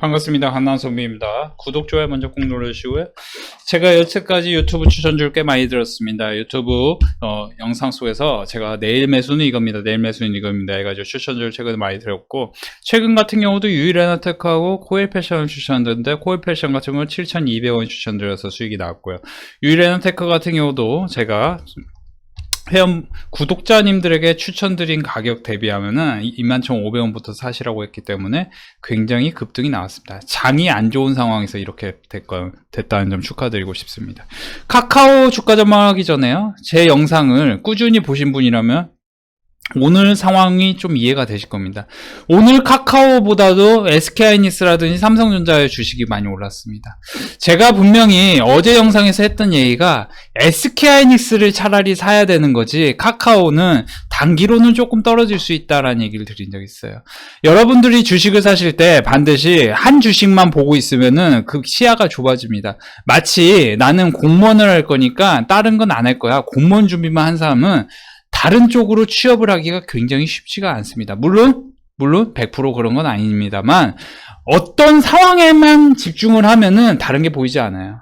반갑습니다. 한나선비입니다. 구독, 좋아요 먼저 꼭 눌러주시고요. 제가 여태까지 유튜브 추천줄 꽤 많이 들었습니다. 유튜브 어, 영상 속에서 제가 내일 매수는 이겁니다. 내일 매수는 이겁니다. 해가지고 추천줄 최근에 많이 들었고 최근 같은 경우도 유일레나테크하고 코일 패션을 추천드렸는데 코일 패션 같은 경우는 7,200원 추천드려서 수익이 나왔고요. 유일레나테크 같은 경우도 제가 회원 구독자님들에게 추천드린 가격 대비하면은 21,500원부터 사시라고 했기 때문에 굉장히 급등이 나왔습니다. 장이 안 좋은 상황에서 이렇게 됐건, 됐다는 점 축하드리고 싶습니다. 카카오 주가 전망하기 전에요. 제 영상을 꾸준히 보신 분이라면 오늘 상황이 좀 이해가 되실 겁니다. 오늘 카카오보다도 SK하이닉스라든지 삼성전자의 주식이 많이 올랐습니다. 제가 분명히 어제 영상에서 했던 얘기가 SK하이닉스를 차라리 사야 되는 거지 카카오는 단기로는 조금 떨어질 수 있다라는 얘기를 드린 적이 있어요. 여러분들이 주식을 사실 때 반드시 한 주식만 보고 있으면은 그 시야가 좁아집니다. 마치 나는 공무원을 할 거니까 다른 건 안 할 거야. 공무원 준비만 한 사람은 다른 쪽으로 취업을 하기가 굉장히 쉽지가 않습니다. 물론, 물론 100% 그런 건 아닙니다만 어떤 상황에만 집중을 하면은 다른 게 보이지 않아요.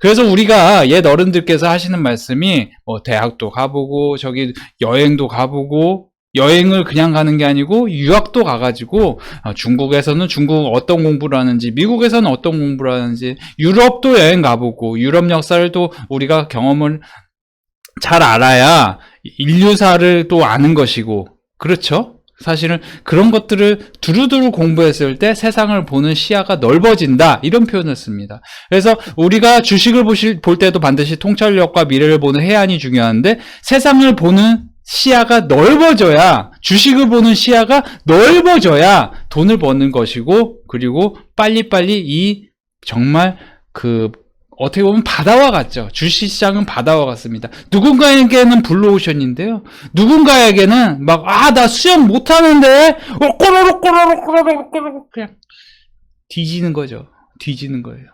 그래서 우리가 옛 어른들께서 하시는 말씀이 뭐 대학도 가보고 저기 여행도 가보고 여행을 그냥 가는 게 아니고 유학도 가가지고 어, 중국에서는 중국 어떤 공부를 하는지 미국에서는 어떤 공부를 하는지 유럽도 여행 가보고 유럽 역사를 또 우리가 경험을 잘 알아야 인류사를 또 아는 것이고 그렇죠? 사실은 그런 것들을 두루두루 공부했을 때 세상을 보는 시야가 넓어진다 이런 표현을 씁니다. 그래서 우리가 주식을 보실, 볼 때도 반드시 통찰력과 미래를 보는 해안이 중요한데 세상을 보는 시야가 넓어져야 주식을 보는 시야가 넓어져야 돈을 버는 것이고 그리고 빨리빨리 이 정말 그 어떻게 보면 바다와 같죠. 주식시장은 바다와 같습니다. 누군가에게는 블루오션인데요. 누군가에게는 막, 아, 나 수영 못하는데, 어, 꼬로록, 꼬로록, 꼬로록, 꼬로록, 그냥 뒤지는 거죠. 뒤지는 거예요.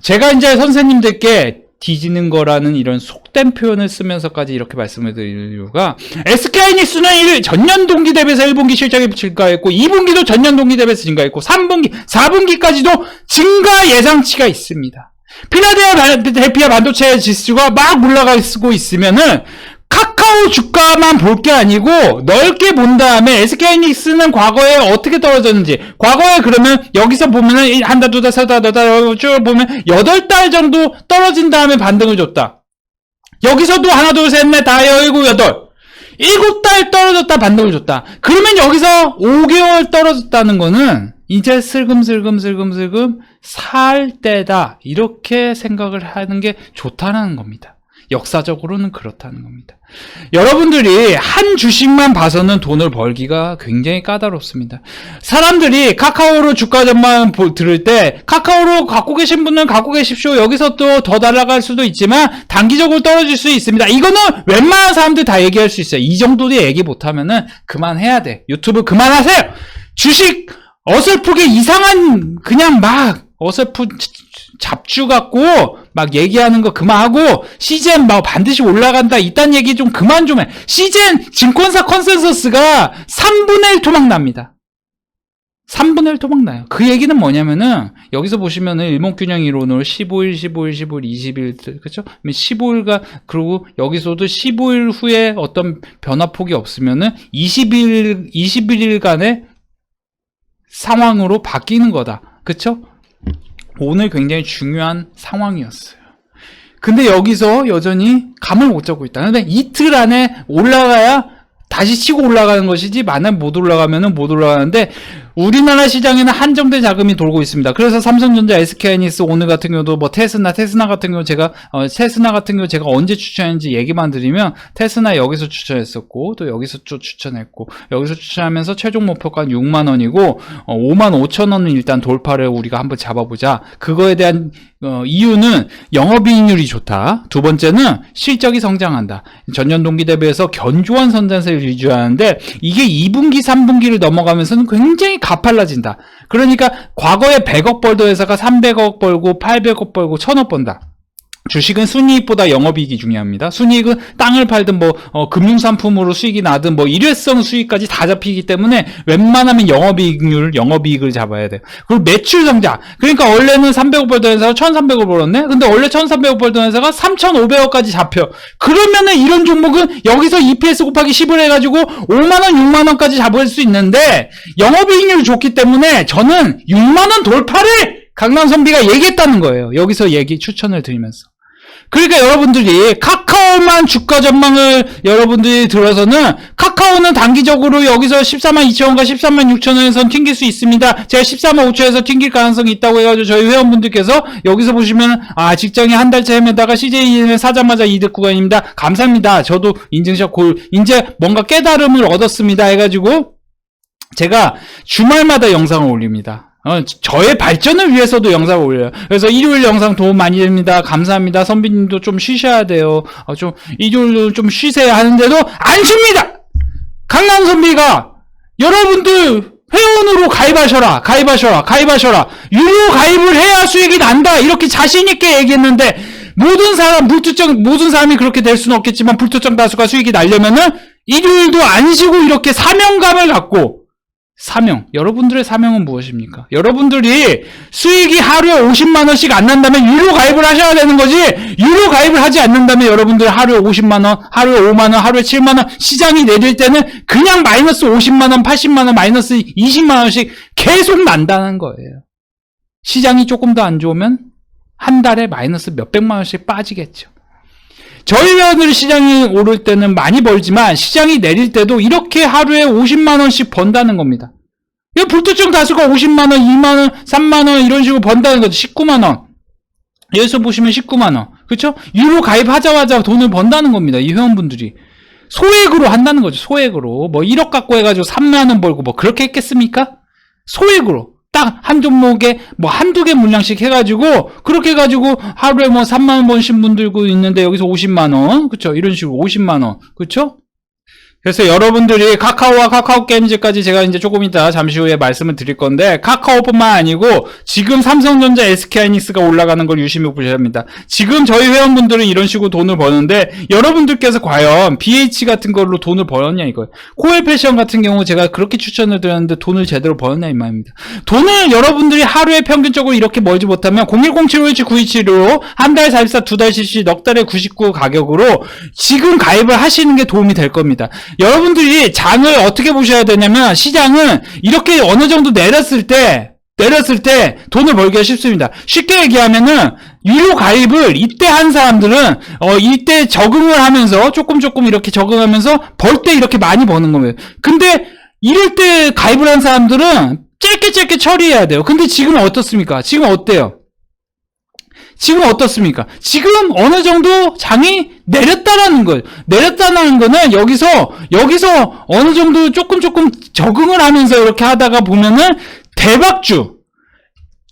제가 이제 선생님들께 뒤지는 거라는 이런 속된 표현을 쓰면서까지 이렇게 말씀을 드리는 이유가 SK하이닉스는 1, 전년 동기 대비해서 1분기 실적이 증가했고 2분기도 전년 동기 대비해서 증가했고 3분기, 4분기까지도 증가 예상치가 있습니다. 필라델피아 반도체 지수가 막 올라가고 있으면은 카카오 주가만 볼 게 아니고 넓게 본 다음에 SK하이닉스는 과거에 어떻게 떨어졌는지 과거에 그러면 여기서 보면은 한 달, 두 달, 세 달, 네달쭉 보면 여덟 달 정도 떨어진 다음에 반등을 줬다. 여기서도 하나, 둘, 셋, 넷, 다, 열고, 여덟. 일곱 달 떨어졌다 반등을 줬다. 그러면 여기서 5개월 떨어졌다는 거는 이제 슬금슬금슬금슬금 살 때다. 이렇게 생각을 하는 게 좋다는 겁니다. 역사적으로는 그렇다는 겁니다. 여러분들이 한 주식만 봐서는 돈을 벌기가 굉장히 까다롭습니다. 사람들이 카카오로 주가 전망 보- 들을 때 카카오로 갖고 계신 분은 갖고 계십시오. 여기서 또더 날아갈 수도 있지만 단기적으로 떨어질 수 있습니다. 이거는 웬만한 사람들 다 얘기할 수 있어요. 이 정도 도 얘기 못하면은 그만해야 돼. 유튜브 그만하세요. 주식 어설프게 이상한 그냥 막 어설픈 잡주 갖고 막 얘기하는 거 그만하고 시젠 막 반드시 올라간다 이딴 얘기 좀 그만 좀 해. 시젠 증권사 컨센서스가 3분의 1 토막 납니다. 3분의 1 토막 나요. 그 얘기는 뭐냐면은 여기서 보시면은 일목균형 이론으로 15일, 15일, 15일, 20일 그렇죠? 15일가 그리고 여기서도 15일 후에 어떤 변화폭이 없으면은 20일 21일간의 상황으로 바뀌는 거다. 그쵸? 오늘 굉장히 중요한 상황이었어요. 근데 여기서 여전히 감을 못 잡고 있다. 근데 이틀 안에 올라가야 다시 치고 올라가는 것이지 만약 못 올라가면은 못 올라가는데 우리나라 시장에는 한정된 자금이 돌고 있습니다. 그래서 삼성전자, SK하이닉스 오늘 같은 경우도 뭐 테스나, 테스나 같은 경우 제가 어, 테스나 같은 경우 제가 언제 추천했는지 얘기만 드리면 테스나 여기서 추천했었고 또 여기서 또 추천했고 여기서 추천하면서 최종 목표가 6만 원이고 어, 5만 5천 원은 일단 돌파를 우리가 한번 잡아보자. 그거에 대한 어, 이유는 영업이익률이 좋다. 두 번째는 실적이 성장한다. 전년 동기 대비해서 견조한 선전세를 유지하는데 이게 2분기, 3분기를 넘어가면서는 굉장히 가팔라진다. 그러니까 과거에 100억 벌던 회사가 300억 벌고 800억 벌고 1000억 번다. 주식은 순이익보다 영업이익이 중요합니다. 순이익은 땅을 팔든 뭐 어, 금융상품으로 수익이 나든 뭐 일회성 수익까지 다 잡히기 때문에 웬만하면 영업이익률, 영업이익을 잡아야 돼요. 그리고 매출 성장. 그러니까 원래는 300억 벌던 회사가 1,300억 벌었네. 근데 원래 1,300억 벌던 회사가 3,500억까지 잡혀. 그러면은 이런 종목은 여기서 EPS 곱하기 10을 해가지고 5만 원, 6만 원까지 잡을 수 있는데 영업이익률이 좋기 때문에 저는 6만 원 돌파를 강남 선비가 얘기했다는 거예요. 여기서 얘기 추천을 드리면서. 그러니까 여러분들이 카카오만 주가 전망을 여러분들이 들어서는 카카오는 단기적으로 여기서 14만 2천원과 13만 6천원에선 튕길 수 있습니다. 제가 14만 5천원에서 튕길 가능성이 있다고 해가지고 저희 회원분들께서 여기서 보시면 아 직장에 한 달째 헤매다가 CJ에 사자마자 이득 구간입니다. 감사합니다. 저도 인증샷 골 이제 뭔가 깨달음을 얻었습니다. 해가지고 제가 주말마다 영상을 올립니다. 어, 저의 발전을 위해서도 영상을 올려요. 그래서 일요일 영상 도움 많이 됩니다. 감사합니다. 선비님도 좀 쉬셔야 돼요. 어, 좀, 일요일도 좀 쉬세요 하는데도 안 쉽니다! 강남 선비가 여러분들 회원으로 가입하셔라, 가입하셔라, 가입하셔라. 유료 가입을 해야 수익이 난다. 이렇게 자신 있게 얘기했는데, 모든 사람, 불특정, 모든 사람이 그렇게 될 수는 없겠지만, 불특정 다수가 수익이 나려면은, 일요일도 안 쉬고 이렇게 사명감을 갖고, 사명. 여러분들의 사명은 무엇입니까? 여러분들이 수익이 하루에 50만원씩 안 난다면 유료 가입을 하셔야 되는 거지, 유료 가입을 하지 않는다면 여러분들 하루에 50만원, 하루에 5만원, 하루에 7만원, 시장이 내릴 때는 그냥 마이너스 50만원, 80만원, 마이너스 20만원씩 계속 난다는 거예요. 시장이 조금 더 안 좋으면 한 달에 마이너스 몇백만원씩 빠지겠죠. 저희 회원들이 시장이 오를 때는 많이 벌지만 시장이 내릴 때도 이렇게 하루에 50만 원씩 번다는 겁니다. 이 불특정 다수가 50만 원, 2만 원, 3만 원 이런 식으로 번다는 거죠. 19만 원. 여기서 보시면 19만 원. 그렇죠? 유로 가입하자마자 돈을 번다는 겁니다. 이 회원분들이. 소액으로 한다는 거죠. 소액으로. 뭐 1억 갖고 해가지고 3만 원 벌고 뭐 그렇게 했겠습니까? 소액으로. 딱 한 종목에 뭐 한두 개 물량씩 해가지고 그렇게 해가지고 하루에 뭐 3만 원 버신 분들도 있는데 여기서 50만 원. 그쵸? 이런 식으로 50만 원. 그쵸 그래서 여러분들이 카카오와 카카오 게임즈까지 제가 이제 조금 이따 잠시 후에 말씀을 드릴 건데 카카오뿐만 아니고 지금 삼성전자 SK하이닉스가 올라가는 걸 유심히 보셔야 합니다. 지금 저희 회원분들은 이런 식으로 돈을 버는데 여러분들께서 과연 BH 같은 걸로 돈을 벌었냐 이거예요. 코엘 패션 같은 경우 제가 그렇게 추천을 드렸는데 돈을 제대로 벌었냐 이 말입니다. 돈을 여러분들이 하루에 평균적으로 이렇게 벌지 못하면 0107517-927로 한 달 44, 두달 CC, 넉 달에 99 가격으로 지금 가입을 하시는 게 도움이 될 겁니다. 여러분들이 장을 어떻게 보셔야 되냐면 시장은 이렇게 어느 정도 내렸을 때 내렸을 때 돈을 벌기가 쉽습니다. 쉽게 얘기하면은 유료 가입을 이때 한 사람들은 어 이때 적응을 하면서 조금 조금 이렇게 적응하면서 벌 때 이렇게 많이 버는 거예요. 근데 이럴 때 가입을 한 사람들은 짧게 짧게 처리해야 돼요. 근데 지금은 어떻습니까? 지금 어때요? 지금 어떻습니까? 지금 어느 정도 장이 내렸다라는 거예요. 내렸다는 거는 여기서 여기서 어느 정도 조금 조금 적응을 하면서 이렇게 하다가 보면은 대박주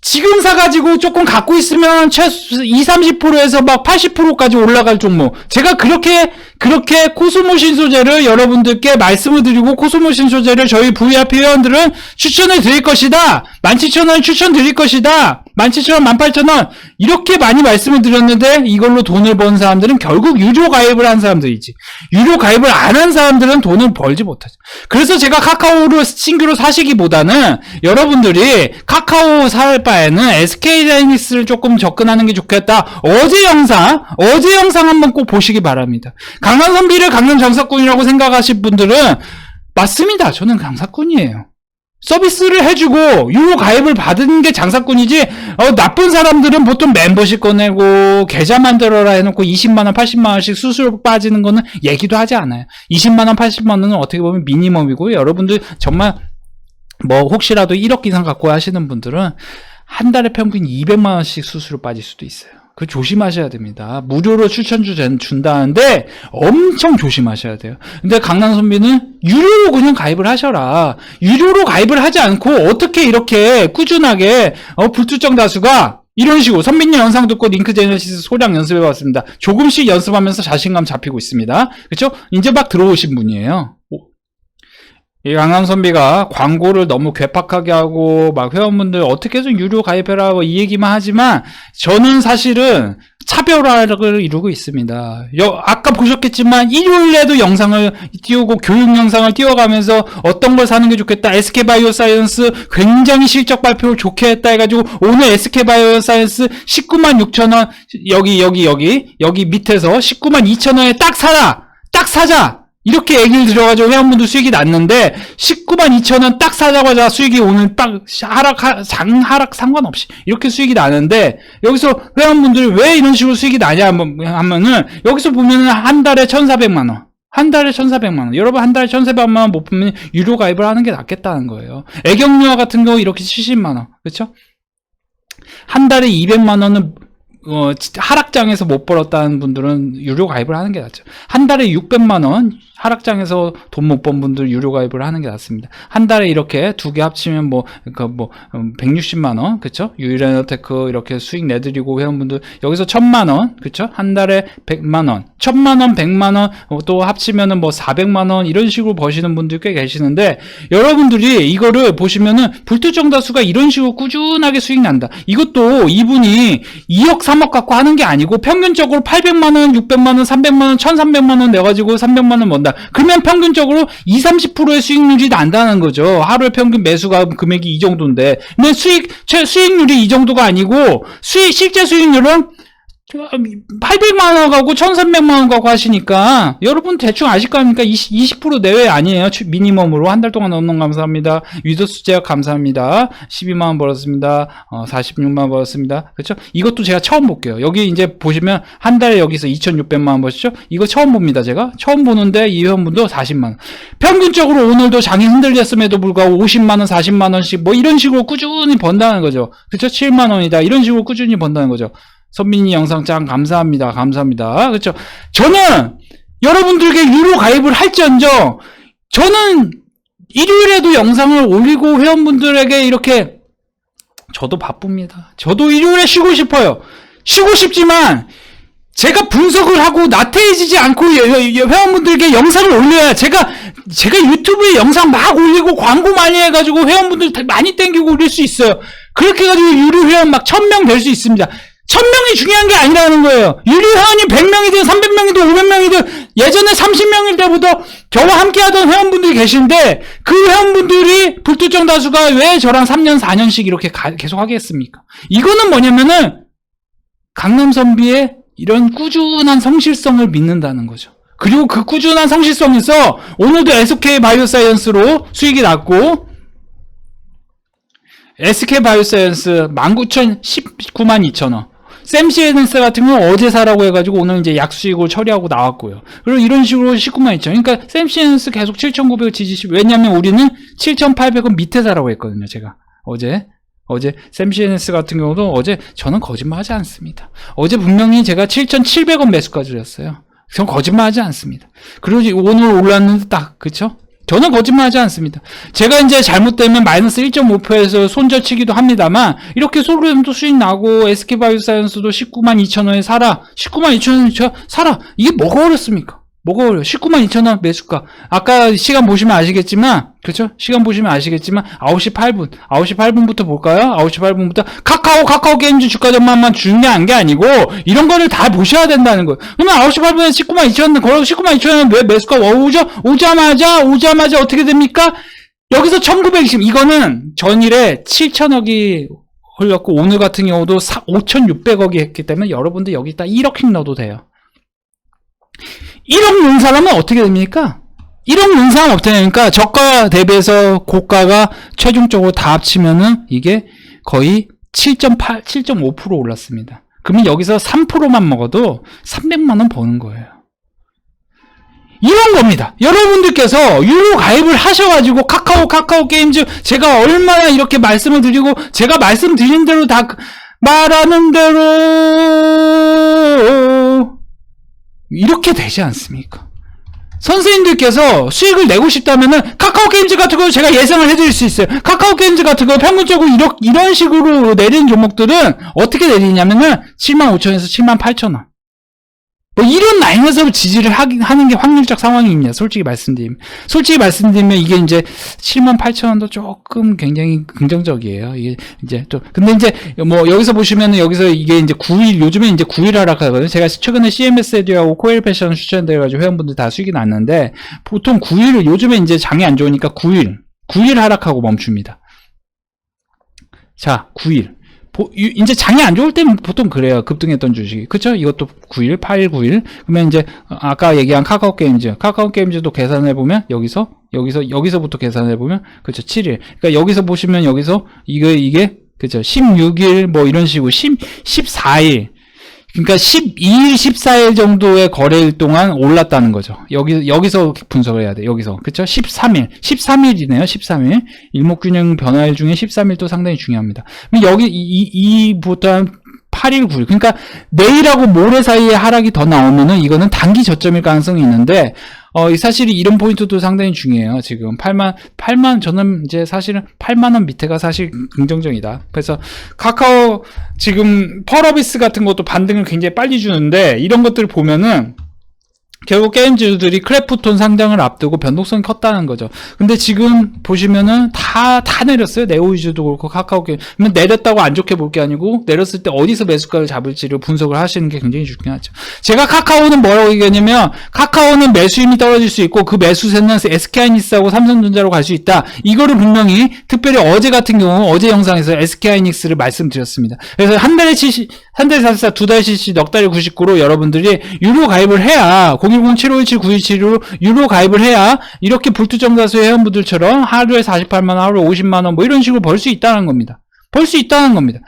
지금 사가지고 조금 갖고 있으면 최소 20, 30%에서 막 80%까지 올라갈 종목. 제가 그렇게, 그렇게 코스모 신 소재를 여러분들께 말씀을 드리고 코스모 신 소재를 저희 VIP 회원들은 추천을 드릴 것이다. 17,000원 추천 드릴 것이다. 17,000원, 18,000원. 이렇게 많이 말씀을 드렸는데 이걸로 돈을 번 사람들은 결국 유료 가입을 한 사람들이지. 유료 가입을 안 한 사람들은 돈을 벌지 못하죠. 그래서 제가 카카오로 신규로 사시기보다는 여러분들이 카카오 살 바에는 SK하이닉스를 조금 접근하는 게 좋겠다. 어제 영상, 어제 영상 한번 꼭 보시기 바랍니다. 강남 선비를 강남 장사꾼이라고 생각하실 분들은 맞습니다. 저는 장사꾼이에요. 서비스를 해주고 유료 가입을 받은 게 장사꾼이지 어, 나쁜 사람들은 보통 멤버십 꺼내고 계좌 만들어라 해놓고 20만원 80만원씩 수수료 빠지는 거는 얘기도 하지 않아요 20만원 80만원은 어떻게 보면 미니멈이고 여러분들 정말 뭐 혹시라도 1억 이상 갖고 하시는 분들은 한 달에 평균 200만원씩 수수료 빠질 수도 있어요 그 조심하셔야 됩니다. 무료로 추천주 준- 준다는데 엄청 조심하셔야 돼요. 근데 강남 선비는 유료로 그냥 가입을 하셔라. 유료로 가입을 하지 않고 어떻게 이렇게 꾸준하게 어, 불투정 다수가 이런 식으로 선배님 영상 듣고 링크 제너시스 소량 연습해 봤습니다. 조금씩 연습하면서 자신감 잡히고 있습니다. 그렇죠? 이제 막 들어오신 분이에요. 오, 이 강남 선비가 광고를 너무 괴팍하게 하고 막 회원분들 어떻게 좀 유료 가입해라 뭐 이 얘기만 하지만 저는 사실은 차별화를 이루고 있습니다. 여- 아까 보셨겠지만 일요일에도 영상을 띄우고 교육 영상을 띄워가면서 어떤 걸 사는 게 좋겠다. SK 바이오사이언스 굉장히 실적 발표를 좋게 했다 해가지고 오늘 SK 바이오사이언스 19만 6천 원 여기 여기 여기 여기 밑에서 19만 2천 원에 딱 사라. 딱 사자. 이렇게 얘기를 들어가지고 회원분들 수익이 났는데 19만 2천 원 딱 사자마자 수익이 오늘 딱 하락 하- 장 하락 상관없이 이렇게 수익이 나는데 여기서 회원분들이 왜 이런 식으로 수익이 나냐 하면- 하면은 여기서 보면은 한 달에 1,400만 원. 한 달에 1,400만 원. 여러분 한 달에 1,400만 원 못 보면 유료 가입을 하는 게 낫겠다는 거예요. 애경유아 같은 경우 이렇게 70만 원. 그렇죠? 한 달에 200만 원은 어, 하락장에서 못 벌었다는 분들은 유료 가입을 하는 게 낫죠. 한 달에 600만 원 하락장에서 돈 못 번 분들 유료 가입을 하는 게 낫습니다. 한 달에 이렇게 두 개 합치면 뭐, 그뭐 160만 원, 그쵸? 유일에너테크 이렇게 수익 내드리고 회원분들 여기서 1000만 원, 그쵸? 한 달에 100만 원, 1000만 원, 100만 원, 어, 또 합치면은 뭐 400만 원 이런 식으로 버시는 분들 꽤 계시는데 여러분들이 이거를 보시면은 불특정 다수가 이런 식으로 꾸준하게 수익 난다. 이것도 이분이 2억, 3억 갖고 하는 게 아니고 평균적으로 800만 원, 600만 원, 300만 원, 1,300만 원 내가지고 300만 원 번다. 그러면 평균적으로 2, 30%의 수익률이 난다는 거죠. 하루에 평균 매수가 금액이 이 정도인데, 근데 수익 최 수익률이 이 정도가 아니고 수익 실제 수익률은 800만 원 가고 1300만 원 가고 하시니까 여러분 대충 아실 거 아닙니까? 20, 20% 내외 아니에요. 추- 미니멈으로 한 달 동안 넣는 감사합니다. 위도수 제약 감사합니다. 12만 원 벌었습니다. 어, 46만 원 벌었습니다. 그렇죠? 이것도 제가 처음 볼게요. 여기 이제 보시면 한 달에 여기서 2600만 원 버시죠? 이거 처음 봅니다. 제가 처음 보는데 이 회원분도 40만 원. 평균적으로 오늘도 장이 흔들렸음에도 불구하고 50만 원, 40만 원씩 뭐 이런 식으로 꾸준히 번다는 거죠. 그렇죠? 7만 원이다. 이런 식으로 꾸준히 번다는 거죠. 선민이 영상 짱 감사합니다. 감사합니다. 그렇죠? 저는 여러분들에게 유료 가입을 할지언정 저는 일요일에도 영상을 올리고 회원분들에게 이렇게 저도 바쁩니다. 저도 일요일에 쉬고 싶어요. 쉬고 싶지만 제가 분석을 하고 나태해지지 않고 회원분들에게 영상을 올려야 제가 제가 유튜브에 영상 막 올리고 광고 많이 해가지고 회원분들 다 많이 땡기고 올릴 수 있어요. 그렇게 해가지고 유료 회원 막 1000명 될 수 있습니다. 1000명이 중요한 게 아니라는 거예요. 유료 회원이 100명이든 300명이든 500명이든 예전에 30명일 때부터 저와 함께 하던 회원분들이 계신데 그 회원분들이 불특정 다수가 왜 저랑 3년 4년씩 이렇게 가- 계속 하겠습니까? 이거는 뭐냐면은 강남선비의 이런 꾸준한 성실성을 믿는다는 거죠. 그리고 그 꾸준한 성실성에서 오늘도 SK 바이오사이언스로 수익이 났고 SK 바이오사이언스 19,000, 19만 2천원. 샘시에덴스 같은 경우는 어제 사라고 해가지고 오늘 이제 약수익을 처리하고 나왔고요. 그리고 이런 식으로 19만 2천. 그러니까 샘시에덴스 계속 7,900을 지지시, 왜냐면 우리는 7,800은 밑에 사라고 했거든요, 제가. 어제. 어제 샘시에덴스 같은 경우도 어제 저는 거짓말하지 않습니다. 어제 분명히 제가 7,700원 매수까지 드렸어요. 전 거짓말하지 않습니다. 이제 오늘 올랐는데 딱 그쵸? 저는 거짓말하지 않습니다. 제가 이제 잘못되면 마이너스 1.5%에서 손절치기도 합니다만 이렇게 소르엠도 수익 나고 SK바이오사이언스도 19만 2천 원에 사라. 19만 2천 원에 저- 사라. 이게 뭐가 어렵습니까? 뭐가 어려요? 19만 2천 원 매수가. 아까 시간 보시면 아시겠지만, 그렇죠? 시간 보시면 아시겠지만 9시 8분, 9시 8분부터 볼까요? 9시 8분부터 카카오 카카오 게임즈 주가 전망만 주는 게 아니고 이런 거를 다 보셔야 된다는 거예요. 그러면 9시 8분에 19만 2천 원 걸어 19만 2천 원왜 매수가 오죠? 오자마자 오자마자 어떻게 됩니까? 여기서 1920 이거는 전일에 7천억이 흘렸고 오늘 같은 경우도 5,600억이 했기 때문에 여러분들 여기다 1억씩 넣어도 돼요. 1억 넣은 사람은 어떻게 됩니까? 1억 넣은 사람 어떻게 됩니까? 저가 대비해서 고가가 최종적으로 다 합치면은 이게 거의 7.8, 7.5% 올랐습니다. 그러면 여기서 3%만 먹어도 300만원 버는 거예요. 이런 겁니다. 여러분들께서 유료 가입을 하셔가지고 카카오 카카오 게임즈 제가 얼마나 이렇게 말씀을 드리고 제가 말씀드린 대로 다 그- 말하는 대로 이렇게 되지 않습니까? 선생님들께서 수익을 내고 싶다면은 카카오 게임즈 같은 거 제가 예상을 해드릴 수 있어요. 카카오 게임즈 같은 거 평균적으로 이런, 이런 식으로 내리는 종목들은 어떻게 내리냐면은 7만 5천에서 7만 8천 원. 뭐 이런 라인에서 지지를 하긴 하는 게 확률적 상황입니다. 솔직히 말씀드리면. 솔직히 말씀드리면 이게 이제 7만 8천 원도 조금 굉장히 긍정적이에요. 이게 이제 또 근데 이제 뭐 여기서 보시면은 여기서 이게 이제 9일 요즘에 이제 9일 하락하거든요. 제가 최근에 CMS 에듀하고 코엘 패션 추천돼 가지고 회원분들 다 수익이 났는데 보통 9일 요즘에 이제 장이 안 좋으니까 9일 9일 하락하고 멈춥니다. 자, 9일. 보- 유- 이제 장이 안 좋을 때는 보통 그래요. 급등했던 주식이. 그쵸? 이것도 9일, 8일, 9일. 그러면 이제 아까 얘기한 카카오 게임즈. 카카오 게임즈도 계산해 보면 여기서 여기서 여기서부터 계산해 보면 그쵸? 7일. 그러니까 여기서 보시면 여기서 이거 이게 그쵸? 16일 뭐 이런 식으로 10 14일. 그러니까 12일, 14일 정도의 거래일 동안 올랐다는 거죠. 여기, 여기서 분석을 해야 돼. 여기서. 그쵸? 13일. 13일이네요. 13일. 일목균형 변화일 중에 13일도 상당히 중요합니다. 여기, 이, 이, 이부터 한 8일, 9일. 그러니까 내일하고 모레 사이에 하락이 더 나오면은 이거는 단기 저점일 가능성이 있는데, 어, 이 사실이 이런 포인트도 상당히 중요해요. 지금 8만, 8만, 저는 이제 사실은 8만원 밑에가 사실 긍정적이다. 그래서 카카오 지금 펄어비스 같은 것도 반등을 굉장히 빨리 주는데, 이런 것들을 보면은 결국 게임즈들이 크래프톤 상장을 앞두고 변동성이 컸다는 거죠. 근데 지금 보시면은 다, 다 내렸어요. 네오이즈도 그렇고 카카오 게임. 내렸다고 안 좋게 볼 게 아니고 내렸을 때 어디서 매수가를 잡을지를 분석을 하시는 게 굉장히 중요하죠. 제가 카카오는 뭐라고 얘기하냐면 카카오는 매수 힘이 떨어질 수 있고 그 매수세는 SK하이닉스하고 삼성전자로 갈 수 있다. 이거를 분명히 특별히 어제 같은 경우 어제 영상에서 SK하이닉스를 말씀드렸습니다. 그래서 한 달에 70, 한 달에 44, 두 달에 70, 넉 달에 99로 여러분들이 유료 가입을 해야 010-7517-9176로 유료 가입을 해야 이렇게 불투정다수 회원분들처럼 하루에 48만원, 하루에 50만원 뭐 이런 식으로 벌 수 있다는 겁니다. 벌 수 있다는 겁니다.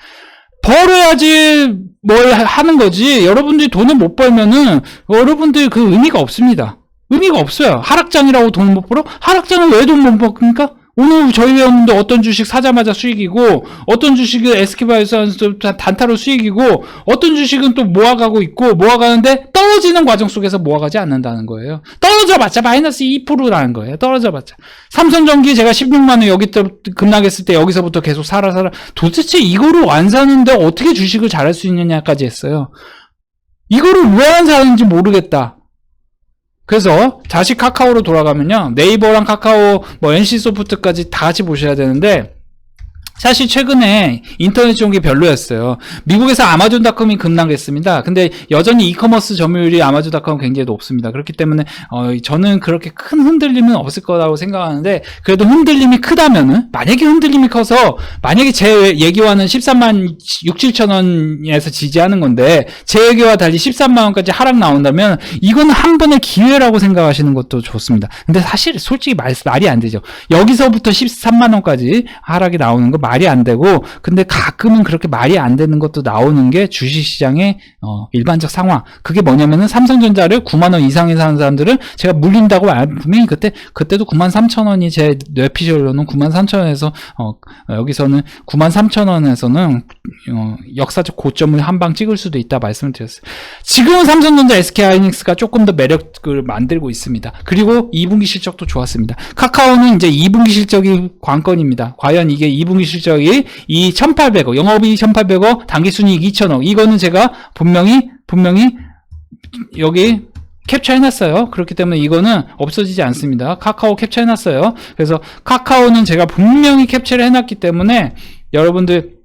벌어야지 뭘 하- 하는 거지. 여러분들이 돈을 못 벌면은 여러분들 그 의미가 없습니다. 의미가 없어요. 하락장이라고 돈을 못 벌어? 하락장은 왜 돈 못 벌습니까? 오늘 저희 회원분들 어떤 주식 사자마자 수익이고 어떤 주식은 SK바이오스한테 단타로 수익이고 어떤 주식은 또 모아가고 있고 모아가는데 떨어지는 과정 속에서 모아가지 않는다는 거예요. 떨어져봤자 마이너스 2%라는 거예요. 떨어져봤자. 삼성전기 제가 16만 원 여기 때 급락했을 때 여기서부터 계속 살아 살아 도대체 이거를 안 사는데 어떻게 주식을 잘할 수 있느냐까지 했어요. 이거를 왜 안 사는지 모르겠다. 그래서 다시 카카오로 돌아가면요. 네이버랑 카카오, 뭐 NC소프트까지 다 같이 보셔야 되는데 사실 최근에 인터넷 좋은 게 별로였어요. 미국에서 아마존닷컴이 급락했습니다. 근데 여전히 이커머스 점유율이 아마존닷컴은 굉장히 높습니다. 그렇기 때문에 어, 저는 그렇게 큰 흔들림은 없을 거라고 생각하는데 그래도 흔들림이 크다면은 만약에 흔들림이 커서 만약에 제 얘기와는 13만 6, 7천 원에서 지지하는 건데 제 얘기와 달리 13만 원까지 하락 나온다면 이건 한 번의 기회라고 생각하시는 것도 좋습니다. 근데 사실 솔직히 말, 말이 안 되죠. 여기서부터 13만 원까지 하락이 나오는 거 말이 안 되고 근데 가끔은 그렇게 말이 안 되는 것도 나오는 게 주식시장의 어, 일반적 상황. 그게 뭐냐면은 삼성전자를 9만 원 이상에 사는 사람들은 제가 물린다고 말- 분명히 그때 그때도 9만 3천 원이 제 뇌피셜로는 9만 3천 원에서 어, 여기서는 9만 3천 원에서는 어, 역사적 고점을 한 방 찍을 수도 있다 말씀을 드렸어요. 지금은 삼성전자 SK하이닉스가 조금 더 매력을 만들고 있습니다. 그리고 2분기 실적도 좋았습니다. 카카오는 이제 2분기 실적이 관건입니다. 과연 이게 2분기 실적 이 이 1,800억, 영업이 1,800억, 당기순이익 2,000억. 이거는 제가 분명히 분명히 여기 캡처해놨어요. 그렇기 때문에 이거는 없어지지 않습니다. 카카오 캡처해놨어요. 그래서 카카오는 제가 분명히 캡처를 해놨기 때문에 여러분들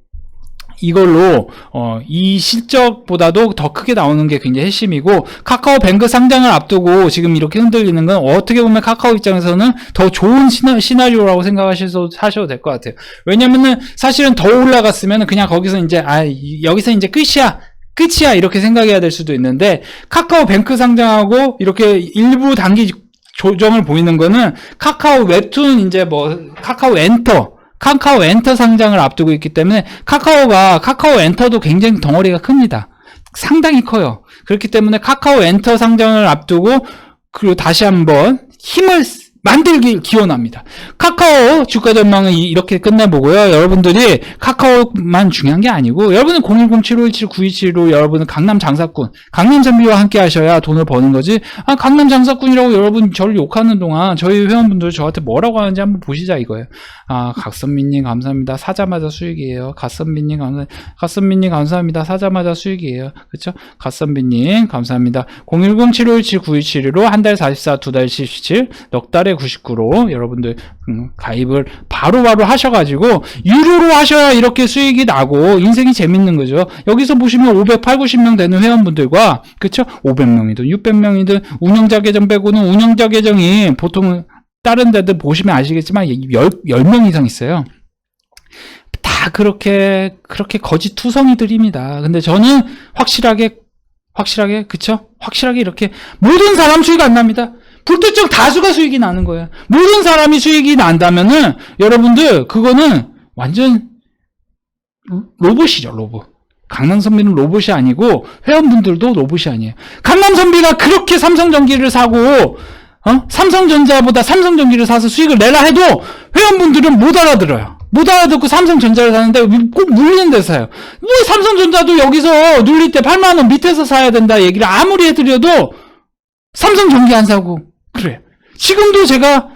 이걸로 어, 이 실적보다도 더 크게 나오는 게 굉장히 핵심이고 카카오 뱅크 상장을 앞두고 지금 이렇게 흔들리는 건 어떻게 보면 카카오 입장에서는 더 좋은 시나, 시나리오라고 생각하셔도 하셔도 될 것 같아요. 왜냐면은 사실은 더 올라갔으면 그냥 거기서 이제 아 이- 여기서 이제 끝이야. 끝이야 이렇게 생각해야 될 수도 있는데 카카오 뱅크 상장하고 이렇게 일부 단기 조정을 보이는 거는 카카오 웹툰 이제 뭐 카카오 엔터 카카오 엔터 상장을 앞두고 있기 때문에 카카오가 카카오 엔터도 굉장히 덩어리가 큽니다. 상당히 커요. 그렇기 때문에 카카오 엔터 상장을 앞두고 그리고 다시 한번 힘을 쓰- 만들길 기원합니다. 카카오 주가 전망은 이- 이렇게 끝내보고요. 여러분들이 카카오만 중요한 게 아니고 여러분은 010-7517-9275 여러분은 강남 장사꾼, 강남 선비와 함께 하셔야 돈을 버는 거지. 아, 강남 장사꾼이라고 여러분 저를 욕하는 동안 저희 회원분들 저한테 뭐라고 하는지 한번 보시자 이거예요. 아, 각선미님 감사합니다. 사자마자 수익이에요. 갓선미님 감사, 갓선미님 감사합니다. 사자마자 수익이에요. 그쵸? 갓선비님 감사합니다. 010-7517-9271로 한 달 44, 두 달 17, 넉 달에 99로 여러분들 음, 가입을 바로 바로 하셔가지고 유료로 하셔야 이렇게 수익이 나고 인생이 재밌는 거죠. 여기서 보시면 500, 8, 90명 되는 회원분들과 그쵸? 500명이든 600명이든 운영자 계정 빼고는 운영자 계정이 보통 다른 데들 보시면 아시겠지만 10, 10 명 이상 있어요. 다 그렇게 그렇게 거짓 투성이들입니다. 근데 저는 확실하게 확실하게 그쵸? 확실하게 이렇게 모든 사람 수익 안 납니다. 불특정 다수가 수익이 나는 거예요. 모든 사람이 수익이 난다면은 여러분들 그거는 완전 로- 로봇이죠 로봇. 강남선비는 로봇이 아니고 회원분들도 로봇이 아니에요. 강남선비가 그렇게 삼성전기를 사고 어? 삼성전자보다 삼성전기를 사서 수익을 내라 해도 회원분들은 못 알아들어요. 못 알아듣고 삼성전자를 사는데 꼭 물리는 데서 사요. 뭐 삼성전자도 여기서 눌릴 때 8만 원 밑에서 사야 된다 얘기를 아무리 해드려도 삼성전기 안 사고 그래. 지금도 제가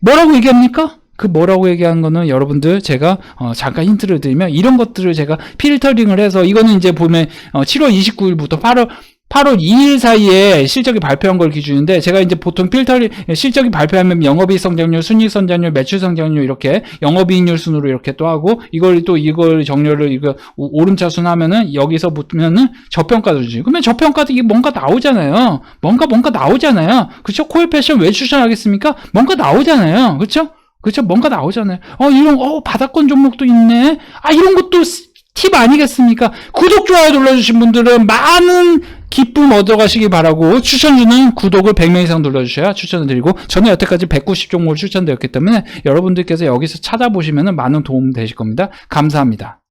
뭐라고 얘기합니까? 그 뭐라고 얘기한 거는 여러분들 제가 어, 잠깐 힌트를 드리면 이런 것들을 제가 필터링을 해서 이거는 이제 보면 어, 7월 29일부터 8월 8월 2일 사이에 실적이 발표한 걸 기준인데 제가 이제 보통 필터링 실적이 발표하면 영업이익 성장률, 순이익 성장률, 매출 성장률 이렇게 영업이익률 순으로 이렇게 또 하고 이걸 또 이걸 정렬을 이거 오- 오름차순 하면은 여기서 붙으면은 저평가도 주지. 그러면 저평가도 이게 뭔가 나오잖아요. 뭔가 뭔가 나오잖아요. 그렇죠? 코일 패션 왜 추천하겠습니까? 뭔가 나오잖아요. 그렇죠? 그렇죠? 뭔가 나오잖아요. 어 이런 어 바닥권 종목도 있네. 아 이런 것도 스- 팁 아니겠습니까? 구독 좋아요 눌러주신 분들은 많은 기쁨 얻어가시기 바라고 추천주는 구독을 100명 이상 눌러주셔야 추천을 드리고 저는 여태까지 190 종목을 추천드렸기 때문에 여러분들께서 여기서 찾아보시면 많은 도움 되실 겁니다. 감사합니다.